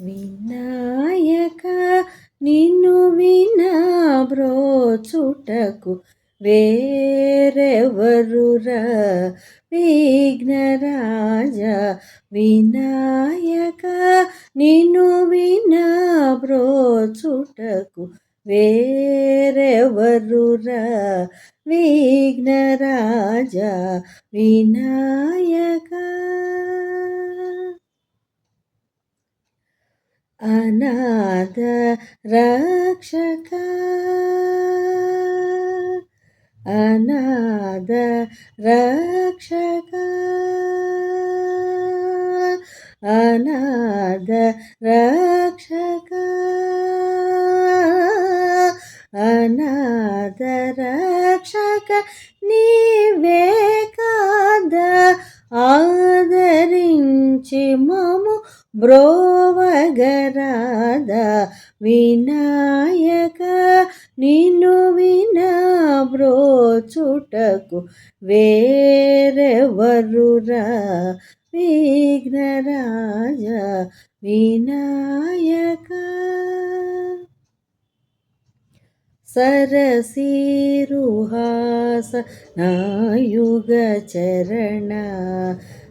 వినాయక నిన్ను వినాబ్రోచుటకు వేరెవరురా? విఘ్నరాజ వినాయక నిన్ను వినాబ్రోచుటకు వేరెవరురా? విఘ్నరాజ వినా అనాథ రక్షక. అనాథ రక్షక. అనాథ రక్షక. అనాథ రక్షక నీవే కాద? ఆదరించి మము బ్రోవగరాద వినాయక నిన్ను వినా బ్రోచుటకు వేరెవరురా విఘ్నరాజ వినాయక. సరసీరుహాస నాయుగ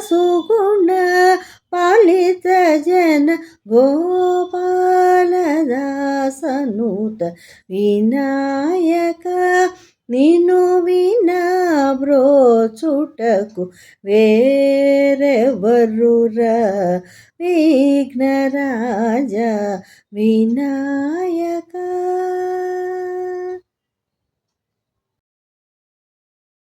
సుగుణ పాలిత జన గోపాలదాసనూత వినాయక నిన్ను వినా బ్రోచుటకు వేరెవరురా? విఘ్నరాజ వినాయ